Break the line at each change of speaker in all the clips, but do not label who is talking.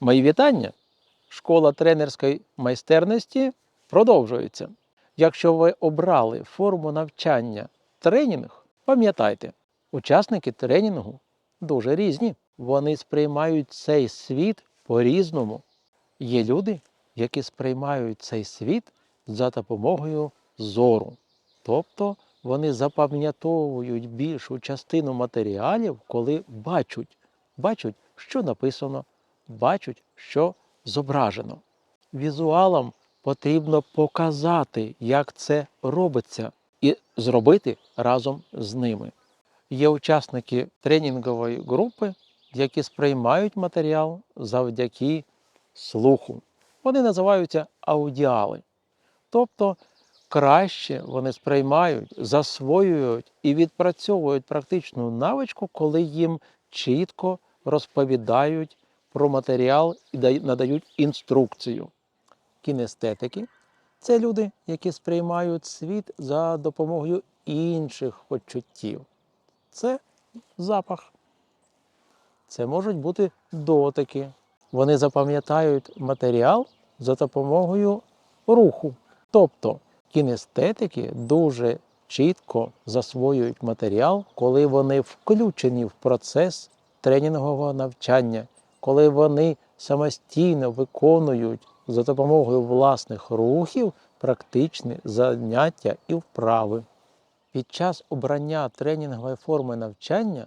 Мої вітання! Школа тренерської майстерності продовжується. Якщо ви обрали форму навчання тренінг, пам'ятайте, учасники тренінгу дуже різні. Вони сприймають цей світ по-різному. Є люди, які сприймають цей світ за допомогою зору. Тобто вони запам'ятовують більшу частину матеріалів, коли бачать, бачать, що написано, бачать, що зображено. Візуалам потрібно показати, як це робиться, і зробити разом з ними. Є учасники тренінгової групи, які сприймають матеріал завдяки слуху. Вони називаються аудіали. Тобто краще вони сприймають, засвоюють і відпрацьовують практичну навичку, коли їм чітко розповідають про матеріал і надають інструкцію. Кінестетики це люди, які сприймають світ за допомогою інших почуттів. Це запах. Це можуть бути дотики. Вони запам'ятають матеріал за допомогою руху. Тобто кінестетики дуже чітко засвоюють матеріал, коли вони включені в процес тренінгового навчання, коли вони самостійно виконують за допомогою власних рухів практичні заняття і вправи. Під час обрання тренінгової форми навчання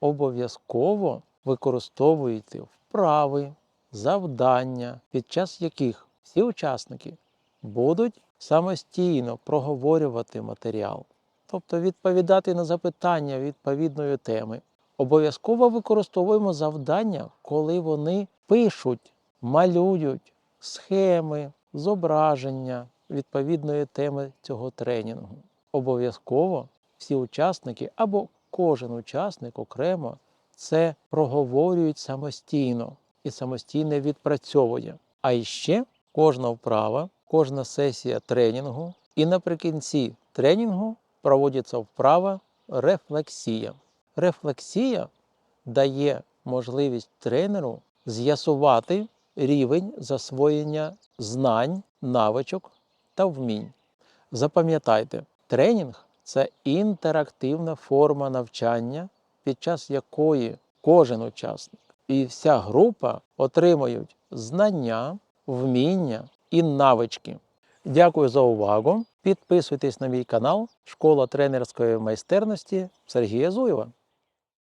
обов'язково використовуйте вправи, завдання, під час яких всі учасники будуть самостійно проговорювати матеріал, тобто відповідати на запитання відповідної теми. Обов'язково використовуємо завдання, коли вони пишуть, малюють схеми, зображення відповідної теми цього тренінгу. Обов'язково всі учасники або кожен учасник окремо це проговорюють самостійно і самостійно відпрацьовує. А іще кожна вправа, кожна сесія тренінгу, і наприкінці тренінгу проводиться вправа рефлексія. Рефлексія дає можливість тренеру з'ясувати рівень засвоєння знань, навичок та вмінь. Запам'ятайте, тренінг це інтерактивна форма навчання, під час якої кожен учасник і вся група отримують знання, вміння і навички. Дякую за увагу. Підписуйтесь на мій канал Школа тренерської майстерності Сергія Зуєва.